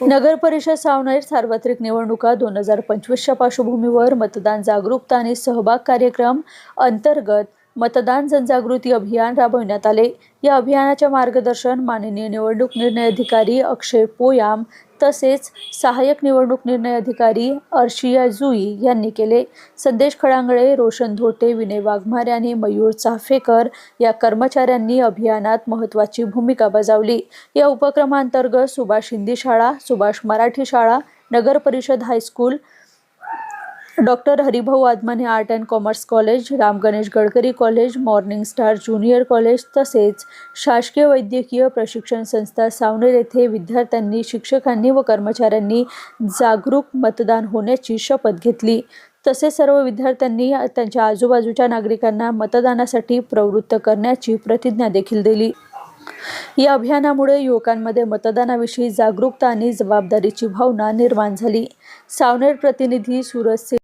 हो. नगर परिषद सावनेर सार्वत्रिक निवडणुका दोन हजार पंचवीसच्या पार्श्वभूमीवर मतदान जागरूकता आणि सहभाग कार्यक्रम अंतर्गत मतदान जनजागृती अभियान राबविण्यात आले. या अभियानाचे मार्गदर्शन माननीय निवडणूक निर्णय अधिकारी अक्षय पोयाम तसेच सहाय्यक निवडणूक निर्णय अधिकारी अर्शिया जुई यांनी केले. संदेश खळांगळे रोशन धोटे विनय वाघमारे आणि मयूर चाफेकर या कर्मचाऱ्यांनी अभियानात महत्त्वाची भूमिका बजावली. या उपक्रमांतर्गत सुभाष हिंदी शाळा सुभाष मराठी शाळा नगर परिषद high school doctor Haribhau Adamane art and commerce college Ram Ganesh Gadkari college morning star junior college तसेच शासकीय वैद्यकीय प्रशिक्षण संस्था सावनेर येथे विद्यार्थ्यांनी शिक्षकांनी व कर्मचाऱ्यांनी जागरूक मतदान होण्याची शपथ घेतली. तसेच सर्व विद्यार्थ्यांनी त्यांच्या आजूबाजूच्या नागरिकांना मतदानासाठी प्रवृत्त करण्याची प्रतिज्ञा देखील दिली. या अभियानामुळे युवकांमध्ये मतदानाविषयी जागरूकता आणि जबाबदारीची भावना निर्माण झाली. सावनेर प्रतिनिधी सूरज सिंग